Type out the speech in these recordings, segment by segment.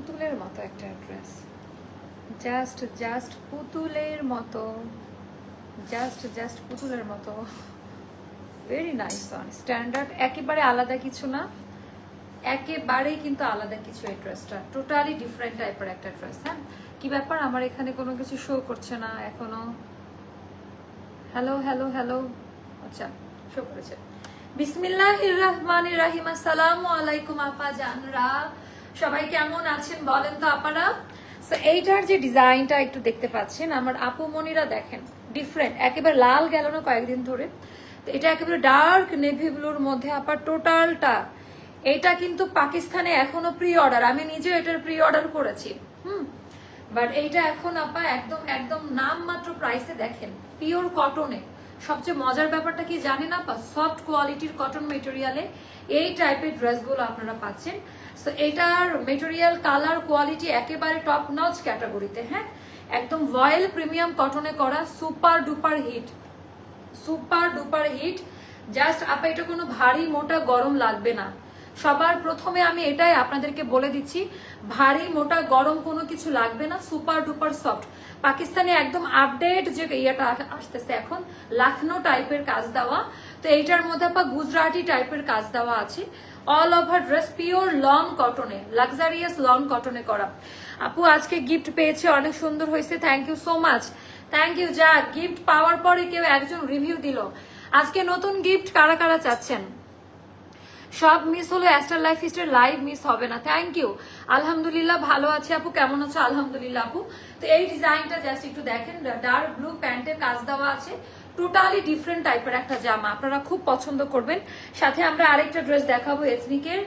পুতুলের মতো একটা ড্রেস জাস্ট জাস্ট পুতুলের মতো। জাস্ট জাস্ট পুতুলের মতো। ভেরি নাইস ওয়ান স্ট্যান্ডার্ড একেবারে আলাদা কিছু না। একেবারেই কিন্তু আলাদা কিছু এই ড্রেসটা টোটালি ডিফারেন্ট টাইপের একটা ড্রেস হ্যাঁ? কি ব্যাপার? আমার এখানে কোনো কিছু শো করছে না এখনও। হ্যালো হ্যালো হ্যালো আচ্ছা শো করেছে। বিসমিল্লাহ রহমানির রাহিম। আসসালামু আলাইকুম, আপা, জানরা। সবাই কেমন আছেন বলেন তো আপনারা? এইটার যে ডিজাইনটা একটু দেখতে পাচ্ছেন, আমার আপু মনিরা দেখেন ডিফারেন্ট একেবারে লাল গেল না কয়েকদিন ধরে। তো এটা একেবারে ডার্ক নেভি ব্লুর মধ্যে আপার টোটালটা এটা কিন্তু পাকিস্তানে এখনও প্রি অর্ডার আমি নিজেও এটার প্রি অর্ডার করেছি। হুম বাট এইটা এখন আপা একদম একদম নামমাত্র প্রাইসে দেখেন পিওর কটনে সবচেয়ে মজার ব্যাপারটা কি জানেন আপা? সফট কোয়ালিটির কটন মেটেরিয়ালে এই টাইপের ড্রেসগুলো আপনারা পাচ্ছেন। সো এটার মেটেরিয়াল কালার কোয়ালিটি একেবারে টপ নচ ক্যাটাগরিতে হ্যাঁ? একদম ভয়েল প্রিমিয়াম কটনে করা super duper hit super duper hit just আপা, এটা কোনো ভারী মোটা গরম লাগবে না। সবার প্রথমে আমি এটাই আপনাদেরকে বলে দিচ্ছি, ভারী মোটা গরম কোনো কিছু লাগবে না সুপার ডুপার সফট পাকিস্তানে একদম আপডেট যে ইয়েটা আসতেছে এখন, লাখনো টাইপের কাজ দেওয়া। তো এইটার মধ্যে আপা, গুজরাটি টাইপের কাজ দেওয়া আছে। All over dress pure long কটনে luxurious long কটনে করা। আপু, আজকে গিফট পেয়েছে, অনেক সুন্দর হয়েছে thank you so much thank you যা গিফট পাওয়ার পরে কেউ একজন রিভিউ দিল। আজকে নতুন গিফট কারা কারা চাচ্ছেন? সব মিস হলো ester life star live miss হবে না। থ্যাংক ইউ আলহামদুলিল্লাহ, ভালো আছে আপু। কেমন আছো? আলহামদুলিল্লাহ, আপু। তো এই ডিজাইনটা জাস্ট একটু দেখেন। ডার্ক ব্লু প্যান্টের কাজ দেওয়া আছে। টোটালি ডিফারেন্ট টাইপের একটা জামা। আপনারা খুব পছন্দ করবেন। সাথে আমরা আরেকটা ড্রেস দেখাবো এথনিকের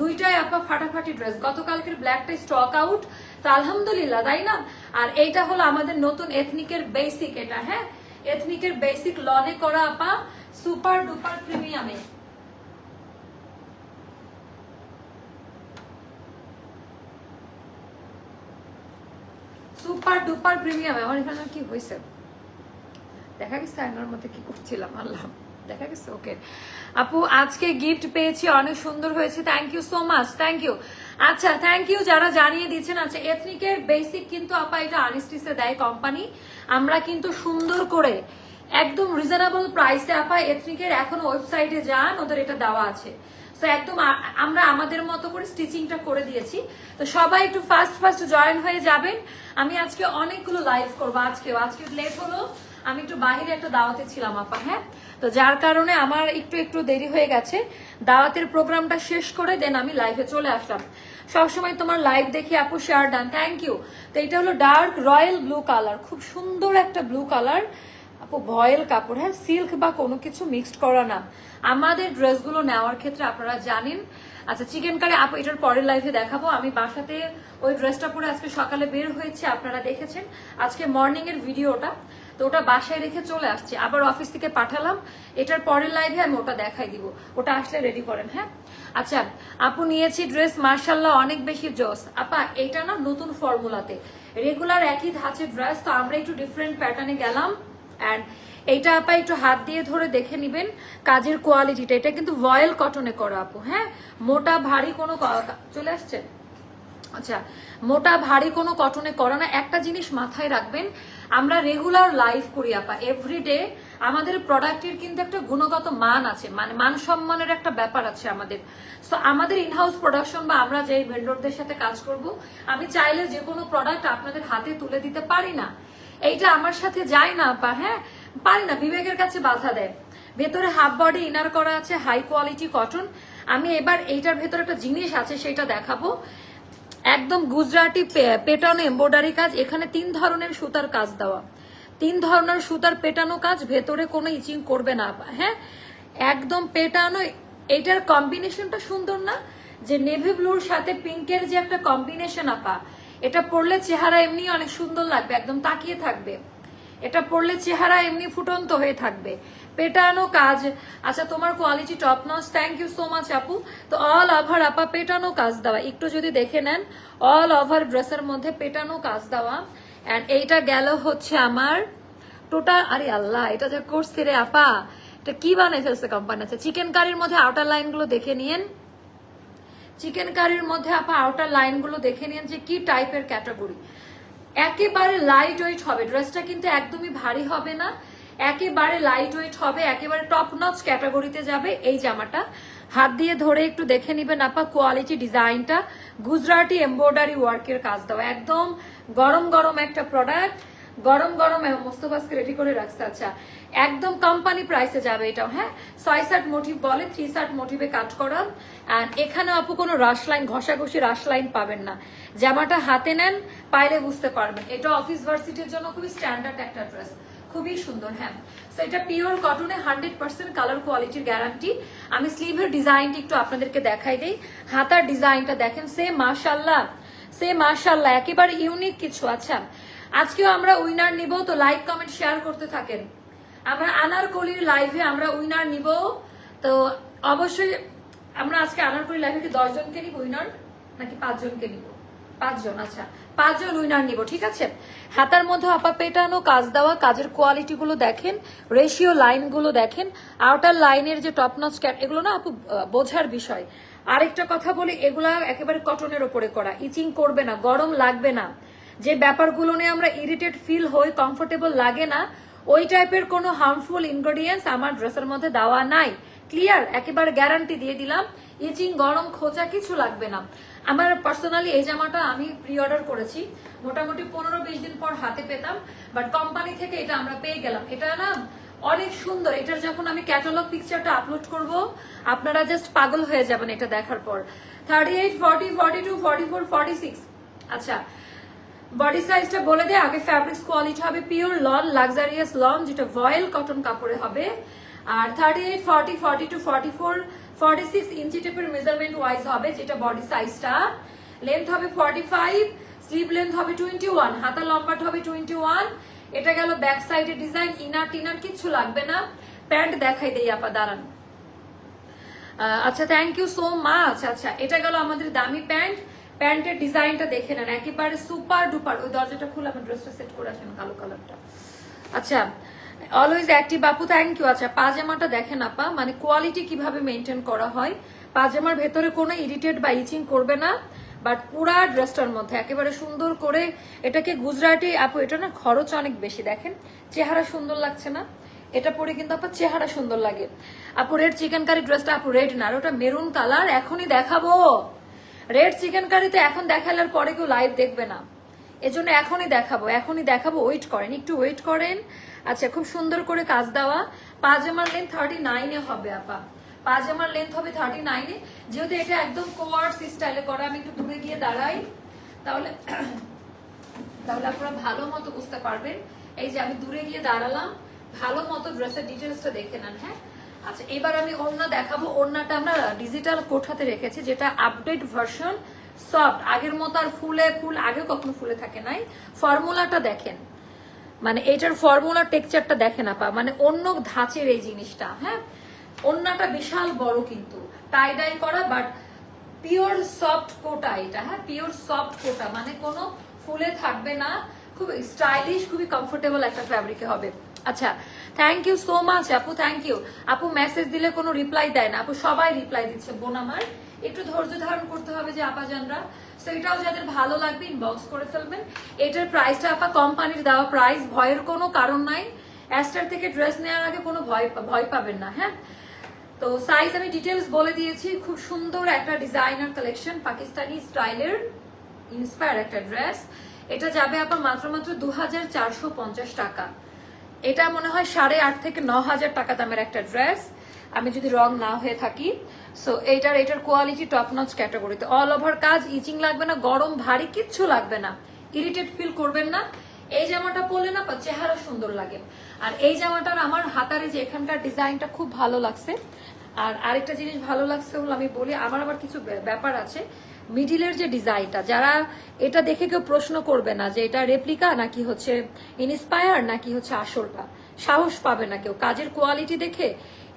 দুইটাই আপা ফাটাফাটি ড্রেস গতকালকের ব্ল্যাকটা স্টক আউট তো আলহামদুলিল্লাহ, তাই না? আর এইটা হলো আমাদের নতুন এথনিকের বেসিক এটা হ্যাঁ? এথনিকের বেসিক লনে করা আপা সুপার ডুপার প্রিমিয়ামে সুপার ডুপার প্রিমিয়াম আমার এখানে কি হয়েছে দেখা গেছে আয়নার মধ্যে কি করছিলাম, আল্লাহ। দেখা গেছে, ওকে। আপু, আজকে গিফট পেয়েছি, অনেক সুন্দর হয়েছে। Thank you so much thank you আচ্ছা থ্যাংক ইউ যারা জানিয়ে দিচ্ছেন আচ্ছা এথনিকের বেসিক কিন্তু আপা এটা আনিস্টিসে দেয় কোম্পানি আমরা কিন্তু সুন্দর করে, একদম রিজনেবল প্রাইসে আপা এথনিকের এখন ওয়েবসাইটে যান, ওদের এটা দেওয়া আছে। তো একদম আমরা আমাদের মতো করে স্টিচিংটা করে দিয়েছি। তো সবাই একটু ফার্স্ট ফার্স্ট জয়েন হয়ে যাবেন। আমি আজকে অনেকগুলো লাইভ করব, আজকেও। আজকে লেট হলো আমি একটু বাহিরে একটা দাওয়াতে ছিলাম, আপা হ্যাঁ? তো যার কারণে আমার একটু একটু দেরি হয়ে গেছে। দাওয়াতের প্রোগ্রামটা শেষ করে দেন আমি লাইভে চলে আসলাম। সবসময় তোমার লাইভ দেখি আপু শেয়ার ডান থ্যাংক ইউ তো এটা হলো ডার্ক রয়্যাল ব্লু কালার খুব সুন্দর একটা ব্লু কালার আপু, ভয়েল কাপড় হ্যাঁ? সিল্ক বা কোনো কিছু মিক্সড করা না। আমাদের ড্রেসগুলো নেওয়ার ক্ষেত্রে আপনারা জানেন আচ্ছা চিকেন কারি আপু, এটার পরের লাইফে দেখাবো। আমি বাসাতে ওই ড্রেসটা পরে আজকে সকালে বের হয়েছে, আপনারা দেখেছেন। আজকে মর্নিং এর ভিডিওটা তো ওটা বাসায় রেখে চলে আসছে। আবার অফিস থেকে পাঠালাম। এটার পরের লাইভে আমি ওটা দেখাই দিব। ওটা আসলে রেডি করেন হ্যাঁ? আচ্ছা আপু, নিয়েছি ড্রেস মার্শাল্লাহ অনেক বেশি জোস। আপা, এটা না নতুন ফর্মুলাতে রেগুলার একই ধাঁচের ড্রেস তো আমরা একটু ডিফারেন্ট প্যাটার্নে গেলাম। অ্যান্ড এইটা আপা একটু হাত দিয়ে ধরে দেখে নিবেন, কাজের কোয়ালিটিটা এটা কিন্তু ভয়েল কটনে করা আপু হ্যাঁ? মোটা ভারী কোনো চলে আসছে? আচ্ছা মোটা ভারী কোনো কটনে করা না। একটা জিনিস মাথায় রাখবেন, আমরা রেগুলার লাইফ করি আপা এভরিডে আমাদের প্রোডাক্টের কিন্তু একটা গুণগত মান আছে মানে মান সম্মানের একটা ব্যাপার আছে আমাদের। সো আমাদের ইনহাউস প্রোডাকশন বা আমরা যেই ভেন্ডরদের সাথে কাজ করব, আমি চাইলে যে কোনো প্রোডাক্ট আপনাদের হাতে তুলে দিতে পারি না। এইটা আমার সাথে যায় না আপা হ্যাঁ? পারি না, বিবেকের কাছে বাধা দেয়। ভেতরে হাফ বডি ইনার করা আছে হাই কোয়ালিটি কটন আমি এবার এইটার ভেতরে একটা জিনিস আছে, সেটা দেখাবো। একদম গুজরাটি পেটানো এম্ব্রয়ডারি কাজ, এখানে তিন ধরনের সুতার কাজ দেওয়া। তিন ধরনের সুতার পেটানো কাজ, ভেতরে কোনো ইচিং করবে না হ্যাঁ? একদম পেটানো এটার কম্বিনেশনটা সুন্দর না? যে নেভি ব্লুর সাথে পিঙ্কের যে একটা কম্বিনেশন আপা এটা পরলে চেহারা এমনি অনেক সুন্দর লাগবে, একদম তাকিয়ে থাকবে। এটা পরলে চেহারা এমনি ফুটন্ত হয়ে থাকবে। পেটানো কাজ। আচ্ছা তোমার quality top notch thank you so much আপু। তো অল ওভার আপা, পেটানো কাজ দেওয়া। একটু যদি দেখে নেন অল ওভার ড্রেসের মধ্যে পেটানো কাজ দেওয়া। অ্যান্ড এইটা গেল হচ্ছে আমার টোটাল আরে আল্লাহ, এটা যে করছে রে আপা। এটা কি বানাই ফেলছে কোম্পানি আছে। চিকেন কারির মধ্যে আউটার লাইনগুলো দেখে নিয়েন। চিকেন কারির মধ্যে আপা আউটার লাইনগুলো দেখে নিন যে কি টাইপের ক্যাটাগরি একেবারে লাইট ওয়েট হবে ড্রেসটা কিন্তু একদমই ভারী হবে না। একেবারে লাইট ওয়েট হবে, একেবারে টপ নচ ক্যাটাগরিতে যাবে এই জামাটা। হাত দিয়ে ধরে একটু দেখে নিবেন আপা কোয়ালিটি ডিজাইনটা গুজরাটি এমব্রয়ডারি ওয়ার্কের কাজ দেওয়া। একদম গরম গরম একটা প্রোডাক্ট গরম গরম মোস্তফাজকে রেডি করে রাখছে। আচ্ছা একদম কোম্পানি প্রাইসে যাবে এটাও হ্যাঁ? ছয় সাট মোটিভ বলে থ্রি সাট মোটিভে কাজ করা অ্যান্ড এখানে আপু কোনো রাশ লাইন ঘষাঘষি রাশ লাইন পাবেন না। জামাটা হাতে নেন, পাইলে বুঝতে পারবেন। এটা অফিস ভার্সিটির জন্য খুবই স্ট্যান্ডার্ড একটা ড্রেস খুবই সুন্দর হ্যাঁ? তো এটা পিওর কটনে হান্ড্রেড পার্সেন্ট কালার কোয়ালিটির গ্যারান্টি আমি স্লিভের ডিজাইনটি একটু আপনাদেরকে দেখাই দিই। হাতার ডিজাইনটা দেখেন সে মাশাল্লাহ সে মাশাল্লাহ একেবারে ইউনিক কিছু। আচ্ছা আজকেও আমরা উইনার নিব, তো লাইক কমেন্ট শেয়ার করতে থাকেন। আমরা আনারকলির লাইভে আমরা উইনার নিব, তো অবশ্যই আমরা আজকে আনারকলি লাইভে কি দশ জনকে নিব উইনার, নাকি পাঁচজনকে নিব? পাঁচজন আচ্ছা পাঁচজন উইনার নিব, ঠিক আছে? হাতার মধ্যে আপা পেটানো, কাজ দেওয়া, কাজের কোয়ালিটিগুলো দেখেন রেশিও লাইনগুলো দেখেন আউটার লাইনের যে টপ নচ এগুলো না আপু বোঝার বিষয়। আরেকটা কথা বলি, এগুলা একেবারে কটনের ওপরে করা ইচিং করবে না, গরম লাগবে না। যে ব্যাপারগুলো নিয়ে আমরা ইরিটেট ফিল হই কমফোর্টেবল লাগে না, ওই টাইপের কোনো হার্মফুল ইনগ্রেডিয়েন্টস আমার ড্রেসের মধ্যে দেওয়া নাই। ক্লিয়ার একেবারে গ্যারান্টি দিয়ে দিলাম। ইচিং, গরম, খোঁচা কিছু লাগবে না। আমার পার্সোনালি এই জামাটা আমি প্রি অর্ডার করেছি। মোটামুটি পনেরো বিশ দিন পর হাতে পেতাম বাট কোম্পানি থেকে এটা আমরা পেয়ে গেলাম। এটা না অনেক সুন্দর। এটার যখন আমি ক্যাটালগ পিকচারটা আপলোড করব, আপনারা জাস্ট পাগল হয়ে যাবেন এটা দেখার পর। Thirty eight forty forty two forty four forty six আচ্ছা বডি সাইজটা বলে দে, আগে ফ্যাব্রিক্স কোয়ালিটি হবে পিওর লন লাক্সারিয়াস লন যেটা ভয়েল কটন কাপড়ে হবে। আর thirty eight forty forty two forty four forty six inch টেপের measurement wise হবে যেটা বডি সাইজটা লেন্থ হবে ফর্টি ফাইভ স্লিভ লেন্থ হবে টোয়েন্টি ওয়ান হাতা লম্বাট হবে টোয়েন্টি ওয়ান এটা গেল ব্যাক সাইডের ডিজাইন ইনার টিনার কিচ্ছু লাগবে না। প্যান্ট দেখাই দেই, আপা, দাঁড়ান। আচ্ছা থ্যাংক ইউ সো মাচ আচ্ছা এটা গেল আমাদের দামি প্যান্ট প্যান্টের ডিজাইনটা দেখে নেন। একেবারে সুপার ডুপার ওই দরজাটা খুলে আমার ড্রেসটা সেট করে আসেন কালো কালারটা আচ্ছা অলওয়েজ অ্যাক্টিভ বাপু থ্যাংক ইউ আচ্ছা পাজামাটা দেখেন আপা মানে কোয়ালিটি কীভাবে মেনটেন করা হয়। পাজামার ভেতরে কোনো ইরিটেট বা ইচিং করবে না বাট পুরা ড্রেসটার মধ্যে। একেবারে সুন্দর করে এটাকে গুজরাটি, আপু এটা না খরচ অনেক বেশি। দেখেন, চেহারা সুন্দর লাগছে না? এটা পরে কিন্তু আপনার চেহারা সুন্দর লাগে। আপু রেড চিকেন কারি ড্রেসটা আপু রেড না, আর ওটা মেরুন কালার এখনই দেখাবো। রেড চিকেন কারিতে এখন দেখালার পরে কেউ লাইভ দেখবে না। এজন্য এখনই দেখাবো এখনই দেখাবো ওয়েট করেন, একটু ওয়েট করেন। আচ্ছা খুব সুন্দর করে কাজ দেওয়া। পাজামার লেন্থ থার্টি নাইনে হবে, আপা। পাজামার লেন্থ হবে থার্টি নাইনে যেহেতু এটা একদম কোয়ার্স স্টাইলে করা, আমি একটু দূরে গিয়ে দাঁড়াই। তাহলে তাহলে আপনারা ভালো মতো বুঝতে পারবেন। এই যে আমি দূরে গিয়ে দাঁড়ালাম, ভালো মতো ড্রেসের ডিটেলসটা দেখে নেন হ্যাঁ? আচ্ছা এবার আমি ওড়না দেখাবো। ওড়নাটা আমরা ডিজিটাল কোঠাতে রেখেছি, যেটা আপডেট ভার্সন সফট আগের মতো আর ফুলে ফুল আগে কখনো ফুলে থাকে নাই। ফর্মুলাটা দেখেন। মানে এটার ফর্মুলা টেক্সচারটা দেখে না পা মানে অন্য ধাঁচের এই জিনিসটা হ্যাঁ? ওড়নাটা বিশাল বড় কিন্তু। টাই ডাই করা বাট পিওর সফট কোটা এটা হ্যাঁ? পিওর সফট কোটা মানে কোনো ফুলে থাকবে না। খুব স্টাইলিশ খুবই কমফোর্টেবল একটা ফ্যাব্রিকে হবে। আচ্ছা থ্যাংক ইউ সো মাচ আপু থ্যাংক ইউ আপু মেসেজ দিলে কোনো রিপ্লাই দেয় না। আপু, সবাই রিপ্লাই দিচ্ছে, বোন আমার। একটু ধৈর্য ধারণ করতে হবে যে আপাজানরা। সো এটাও যাদের ভালো লাগবে ইনবক্স করে ফেলবেন। এটার প্রাইসটা আপা কোম্পানির দেওয়া প্রাইস ভয়ের কোনো কারণ নাই। অ্যাস্টার থেকে ড্রেস নেওয়ার আগে কোনো ভয় ভয় পাবেন না হ্যাঁ? তো সাইজ আমি ডিটেলস বলে দিয়েছি। খুব সুন্দর একটা ডিজাইনার কালেকশন পাকিস্তানি স্টাইলের ইন্সপায়ার একটা ড্রেস এটা যাবে আপনার মাত্র মাত্র দু হাজার চারশো পঞ্চাশ টাকা। এটা মনে হয় সাড়ে আট থেকে ন হাজার টাকা দামের একটা ড্রেস। আমি যদি রং না হয়ে থাকি সো এইটার এটার কোয়ালিটি টপ নচ ক্যাটাগরিতে অল ওভার কাজ ইচিং লাগবে না, গরম, ভারী, কিচ্ছু লাগবে না। ইরিটেট ফিল করবেন না। এই জামাটা পরলে না চেহারা সুন্দর লাগে। আর এই জামাটার আমার হাতারে যে এখানকার ডিজাইনটা খুব ভালো লাগছে আর আরেকটা জিনিস ভালো লাগছে হলো আমি বলি, আমার আবার কিছু ব্যাপার আছে। মিডিলের যে ডিজাইনটা, যারা এটা দেখে কেউ প্রশ্ন করবে না যে এটা রেপ্লিকা নাকি হচ্ছে ইনস্পায়ার নাকি হচ্ছে আসলটা সাহস পাবে না কেউ। কাজের কোয়ালিটি দেখে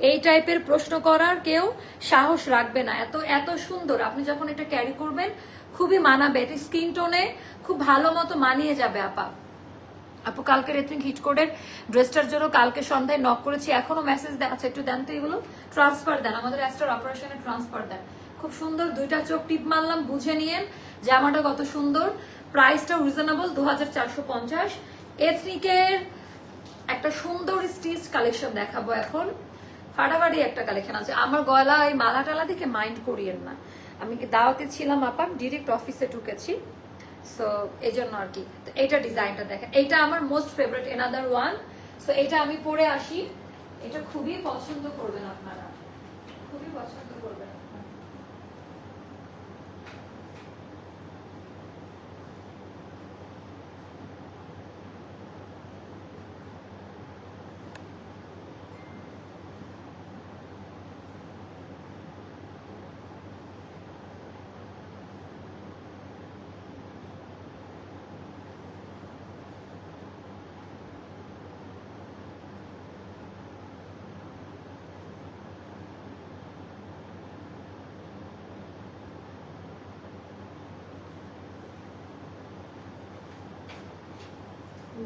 এই টাইপের প্রশ্ন করার কেউ সাহস রাখবে না। এত এত সুন্দর। আপনি যখন এটা ক্যারি করবেন, খুবই মানাবে। এটা স্কিন টোনে খুব ভালো মতো মানিয়ে যাবে, আপা। আপু কালকে রেথিং হিট কোডের ড্রেসটার জন্য কালকে সন্ধ্যায় নক করেছি। এখনও মেসেজ আচ্ছা একটু দেন তো এগুলো। ট্রান্সফার দেন, আমাদের অ্যাস্টার অপারেশনে ট্রান্সফার দেন। খুব সুন্দর, দুইটা চোখ টিপ মারলাম, বুঝে নিয়েন, জামাটা কত সুন্দর। প্রাইসটাও রিজনেবল দু হাজার চারশো পঞ্চাশ। একটা সুন্দর স্টিচ কালেকশন দেখাবো এখন। ফাটাফাটি একটা কালেকশন আছে। আমার গলা এই মালা টালা দেখে মাইন্ড করিয়েন না। আমি দাওয়াতে ছিলাম, আপা? ডিরেক্ট অফিসে ঢুকেছি। সো এই জন্য আর কি। তো এইটা ডিজাইনটা দেখেন। এইটা আমার most favourite another one so এটা আমি পরে আসি। এটা খুবই পছন্দ করবেন আপনারা। খুবই পছন্দ করবেন আপনারা।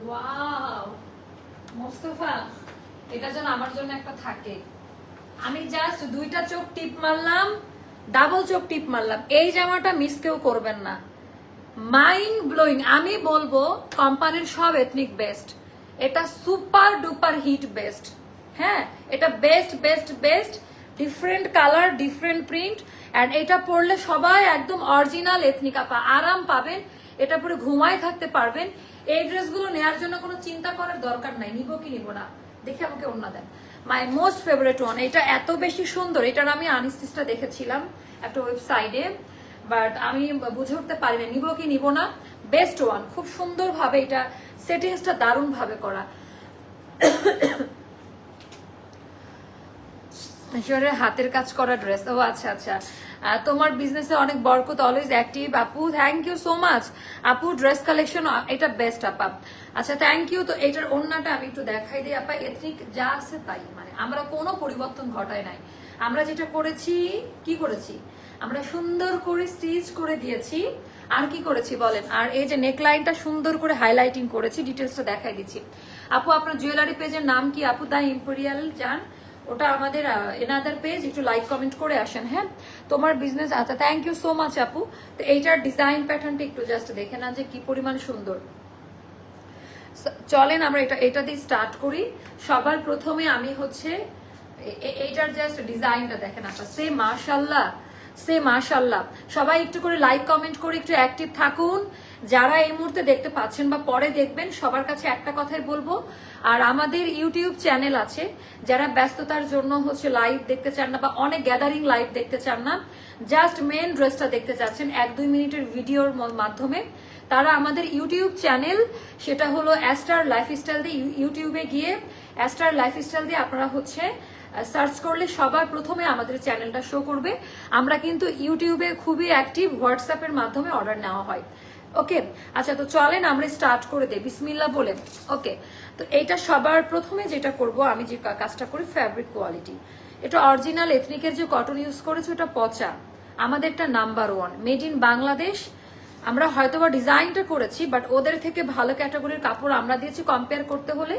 ওয়াও এটা যেন আমার জন্য একটা থাকে। আমি জাস্ট দুইটা চোখ টিপ মারলাম ডাবল চোখ টিপ মারলাম। এই জামাটা করবেন না। মাইন্ড ব্লোয়িং আমি বলব কোম্পানির সব এথনিক বেস্ট এটা সুপার ডুপার হিট বেস্ট হ্যাঁ এটা best best best different colour different print and এটা পরলে সবাই একদম অরিজিনাল এথনিক আপা, আরাম পাবেন। এটা পরে ঘুমায় থাকতে পারবেন। এই ড্রেসগুলো নেওয়ার জন্য কোনো চিন্তা করার দরকার নাই, নিব কি নিব না? দেখে আমাকে অন্য দেন। মাই মোস্ট ফেভারিট ওয়ান এটা এত বেশি সুন্দর, এটার আমি আনিস্টিসটা দেখেছিলাম একটা ওয়েবসাইটে বাট আমি বুঝে উঠতে পারি না নিব কি নিব না? বেস্ট ওয়ান খুব সুন্দরভাবে এটা সেটিংসটা দারুণ ভাবে করা হাতের কাজ করা ড্রেস ও আচ্ছা আচ্ছা। তোমার বিজনেসে অনেক বরকত অলওয়েজ অ্যাক্টিভ আপু থ্যাংক ইউ সো মাচ আপু ড্রেস কালেকশন এটা বেস্ট আপা। আচ্ছা থ্যাংক ইউ তো এটার অন্যটা আমি একটু দেখাই দিই, আপা। এথনিক যা আছে তাই মানে আমরা কোনো পরিবর্তন ঘটায় নাই। আমরা যেটা করেছি, কি করেছি? আমরা সুন্দর করে স্টিচ করে দিয়েছি। আর কি করেছি বলেন? আর এই যে নেকলাইনটা সুন্দর করে হাইলাইটিং করেছি ডিটেলসটা দেখাই দিচ্ছি। আপু, আপনার জুয়েলারি পেজের নাম কি? আপু দা ইম্পেরিয়াল জান? ওটা আমাদের এনাদার পেজ একটু লাইক কমেন্ট করে আসেন হ্যাঁ? তোমার বিজনেস আচ্ছা থ্যাংক ইউ সো মাচ আপু। তো এইটার ডিজাইন প্যাটার্নটা একটু জাস্ট দেখে না যে কি পরিমাণ সুন্দর। চলেন আমরা এটা এটা দিয়ে স্টার্ট করি। সবার প্রথমে আমি হচ্ছে এইটার জাস্ট ডিজাইনটা দেখেন আপনার। সে মাশাল্লাহ সে মাশাল্লাহ সবাই একটু করে লাইক কমেন্ট করে একটু অ্যাক্টিভ থাকুন। যারা এই মুহূর্তে দেখতে পাচ্ছেন বা পরে দেখবেন, সবার কাছে একটা কথাই বলব। আর আমাদের ইউটিউব চ্যানেল আছে। যারা ব্যস্ততার জন্য হচ্ছে লাইভ দেখতে চান না বা অনেক গ্যাদারিং লাইভ দেখতে চান না জাস্ট মেন ড্রেসটা দেখতে চাচ্ছেন এক দুই মিনিটের ভিডিওর মাধ্যমে। তারা আমাদের ইউটিউব চ্যানেল সেটা হলো অ্যাস্টার লাইফস্টাইল দিয়ে ইউ- ইউটিউবে গিয়ে অ্যাস্টার লাইফস্টাইল দিয়ে আপনারা হচ্ছে সার্চ করলে সবার প্রথমে আমাদের চ্যানেলটা শো করবে। আমরা কিন্তু ইউটিউবে খুবই অ্যাক্টিভ হোয়াটসঅ্যাপের মাধ্যমে অর্ডার নেওয়া হয়। ওকে আচ্ছা তো চলেন আমরা স্টার্ট করে দেই। বিসমিল্লা বলে। ওকে তো এইটা সবার প্রথমে যেটা করব, আমি যে কাজটা করি ফ্যাব্রিক কোয়ালিটি এটা অরিজিনাল এথনিকের যে কটন ইউজ করেছে ওটা পচা। আমাদেরটা number one made in Bangladesh আমরা হয়তো বা ডিজাইনটা করেছি বাট ওদের থেকে ভালো ক্যাটাগরির কাপড় আমরা দিয়েছি। কম্পেয়ার করতে হলে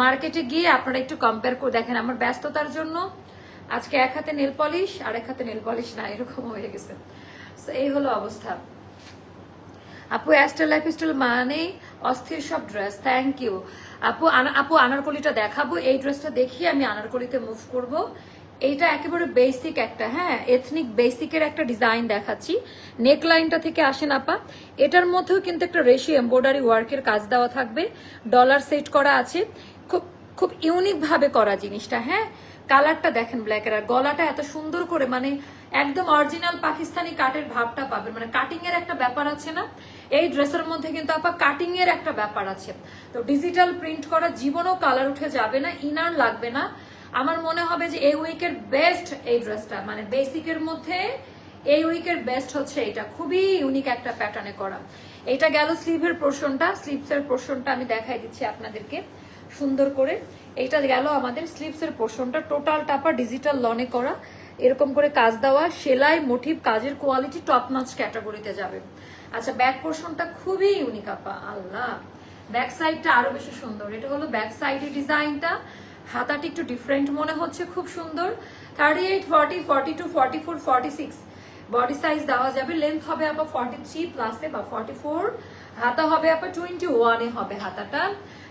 মার্কেটে গিয়ে আপনারা একটু কম্পেয়ার করে দেখেন। আমার ব্যস্ততার জন্য আজকে এক হাতে নেল পলিশ আর এক হাতে নেল পলিশ না, এরকম হয়ে গেছে। এই হলো অবস্থা। আপু অ্যাস্টার লাইফ স্টাইল মানে অস্থির সব ড্রেস থ্যাংক ইউ আপু আপু, আনারকলিটা দেখাবো। এই ড্রেসটা দেখিয়ে আমি আনারকলিতে মুভ করব। এইটা একেবারে বেসিক একটা হ্যাঁ? এথনিক বেসিকের একটা ডিজাইন দেখাচ্ছি। নেক লাইনটা থেকে আসেন আপা। এটার মধ্যেও কিন্তু একটা রেশি এমব্রয়ডারি ওয়ার্কের কাজ দেওয়া থাকবে। ডলার সেট করা আছে। খুব খুব ইউনিক ভাবে করা জিনিসটা হ্যাঁ? কালারটা দেখেন ব্ল্যাকের আর গলাটা এত সুন্দর করে মানে একদম অরিজিনাল পাকিস্তানি কাটের ভাবটা পাবেন। মানে কাটিং এর একটা ব্যাপার আছে না? এই ড্রেসের মধ্যে কিন্তু আপা কাটিং এর একটা ব্যাপার আছে। তো ডিজিটাল প্রিন্ট করা, জীবনও কালার উঠে যাবে না ইনার লাগবে না। আমার মনে হবে যে এই উইকের বেস্ট এই ড্রেসটা মানে বেসিকের মধ্যে এই উইকের বেস্ট হচ্ছে এটা। খুবই ইউনিক একটা প্যাটার্নে করা। এটা গেল স্লিভের পোর্শনটা স্লিভসের পোর্শনটা আমি দেখাই দিচ্ছি আপনাদেরকে সুন্দর করে। এইটা গেল আমাদের স্লিভসের পোর্শনটা টোটাল টাপা ডিজিটাল লনে করা। এরকম করে কাজ দেওয়া, সেলাই মোটিভ কাজের কোয়ালিটি টপ নাচ ক্যাটাগরিতে যাবে। আচ্ছা ব্যাক পোর্শনটা খুবই ইউনিক আপা, আল্লাহ। ব্যাক সাইডটা আরও বেশি সুন্দর। এটা হলো ব্যাক সাইডের ডিজাইনটা হাতাটি একটু ডিফারেন্ট মনে হচ্ছে, খুব সুন্দর। Thirty eight forty forty two forty four forty six body size দেওয়া যাবে লেন্থ হবে আবার ফর্টি থ্রি প্লাসে বা ফর্টি ফোর হাতা হবে আবার টোয়েন্টি ওয়ানে হবে হাতাটা।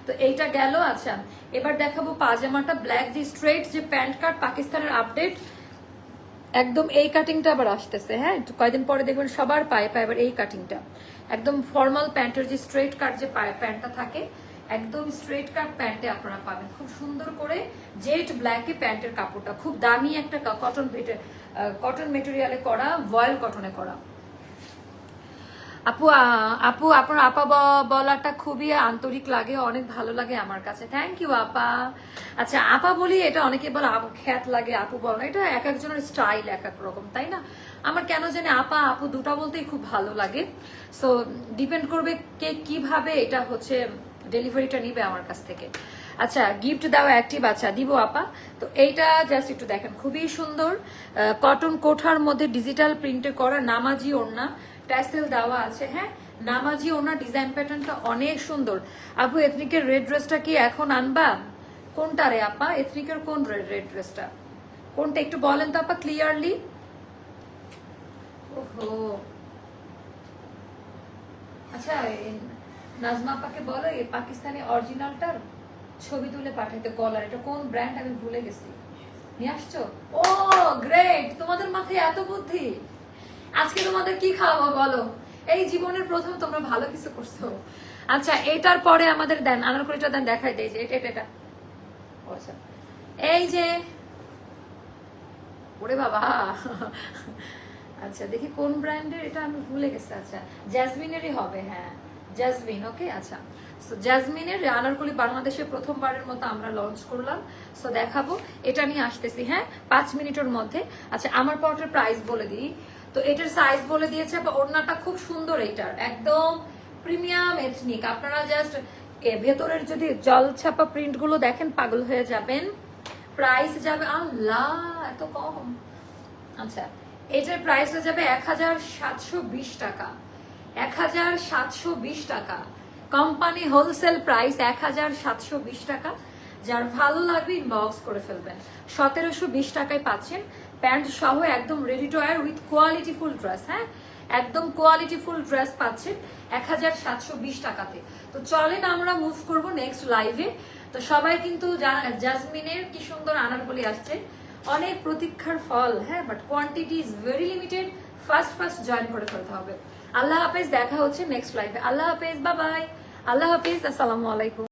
তো এইটা গেল আচ্ছা। এবার দেখাবো পাজামাটা ব্ল্যাক যে স্ট্রেট যে প্যান্ট কাট পাকিস্তানের আপডেট একদম এই কাটিংটা আবার আসতেছে হ্যাঁ? কয়েকদিন পরে দেখবেন সবার পায়ে পায়ে এবার এই কাটিংটা একদম ফর্মাল প্যান্টের যে স্ট্রেট কাট যে পায়ে প্যান্টটা থাকে একদম স্ট্রেট কাট প্যান্টে আপনারা পাবেন। খুব সুন্দর করে জেট ব্ল্যাকে প্যান্টের কাপড়টা, খুব দামি একটা কটন কটন মেটেরিয়ালে করা ভয়েল কটনে করা। আপু আপু, আপনার আপা বলাটা খুবই আন্তরিক লাগে, অনেক ভালো লাগে আমার কাছে। থ্যাংক ইউ আপা। আচ্ছা আপা বলি, এটা অনেকে বলে খ্যাত লাগে, আপু বল এটা এক একজনের স্টাইল এক এক রকম, তাই না? আমার কেন জানি আপা, আপু দুটা বলতেই খুব ভালো লাগে। সো ডিপেন্ড করবে কে কীভাবে এটা হচ্ছে ডেলিভারিটা নিবে আমার কাছ থেকে। আচ্ছা গিফট দেওয়া অ্যাক্টিভ আচ্ছা দিব আপা। তো এইটা জাস্ট একটু দেখেন, খুবই সুন্দর। কটন কোঠার মধ্যে ডিজিটাল প্রিন্টে করা নামাজি ওড়না ট্যাসেল দেওয়া আছে হ্যাঁ? নামাজি ওনার ডিজাইন প্যাটার্নটা অনেক সুন্দর। আপু এথনিকের রেড ড্রেসটা কি এখন আনবা? কোনটা রে আপা? এথনিকের কোন রেড ড্রেসটা কোনটা একটু বলেন তো আপা ক্লিয়ারলি ওহো। আচ্ছা নাজমা আপাকে বলো, এই পাকিস্তানি অরিজিনালটার ছবি তুলে পাঠাইতে কলার এটা কোন ব্র্যান্ড আমি ভুলে গেছি। নিয়ে আসছো? ও, গ্রেট! তোমাদের মাথায় এত বুদ্ধি! আজকে তোমাদের কি খাওয়াবো বলো? এই জীবনের প্রথম তোমরা ভালো কিছু করছ। আচ্ছা এটার পরে আমাদের দেন আনারকলিটা দেন, দেখাই দেয় যে এটা এটা। আচ্ছা। এই যে, ওরে বাবা! আচ্ছা দেখি কোন ব্র্যান্ডের এটা আমি ভুলে গেছি। আচ্ছা জ্যাসমিনেরই হবে হ্যাঁ। জ্যাসমিন ওকে আচ্ছা। সো জ্যাসমিনের আনারকলি বাংলাদেশে প্রথমবারের মতো আমরা লঞ্চ করলাম। সো দেখাবো। এটা নিয়ে আসতেছি হ্যাঁ? পাঁচ মিনিটের মধ্যে। আচ্ছা আমার পটের প্রাইস বলে দিই। তো এটার সাইজ বলে দিয়েছে, বা ওড়নাটা খুব সুন্দর এইটার একদম প্রিমিয়াম এথনিক আপনারা জাস্ট ভেতরের যদি জল ছাপা প্রিন্টগুলো দেখেন, পাগল হয়ে যাবেন। প্রাইস যাবে, আল্লাহ, এত কম। আচ্ছা এটার প্রাইসটা যাবে এক হাজার সাতশো বিশ টাকা। এক হাজার সাতশো বিশ টাকা। কোম্পানি হোলসেল প্রাইস এক হাজার সাতশো বিশ টাকা, যার ভালো লাগবে ইনবক্স করে ফেলবেন। সতেরোশো বিশ টাকায় পাচ্ছেন প্যান্ট সহ একদম ready to wear with quality full dress হ্যাঁ? একদম কোয়ালিটি ফুল ড্রেস পাচ্ছেন এক হাজার সাতশো বিশ টাকাতে। তো চলেন আমরা মুভ করব নেক্সট লাইভে তো সবাই কিন্তু জা- জাসমিনের কি সুন্দর আনারকলি আসছে। অনেক প্রতীক্ষার ফল হ্যাঁ? But quantity is very limited first first join করে ফেলতে হবে। আল্লাহ হাফেজ দেখা হচ্ছে নেক্সট লাইফে আল্লাহ হাফেজ বা বাবাই আল্লাহ হাফেজ আসসালামু আলাইকুম।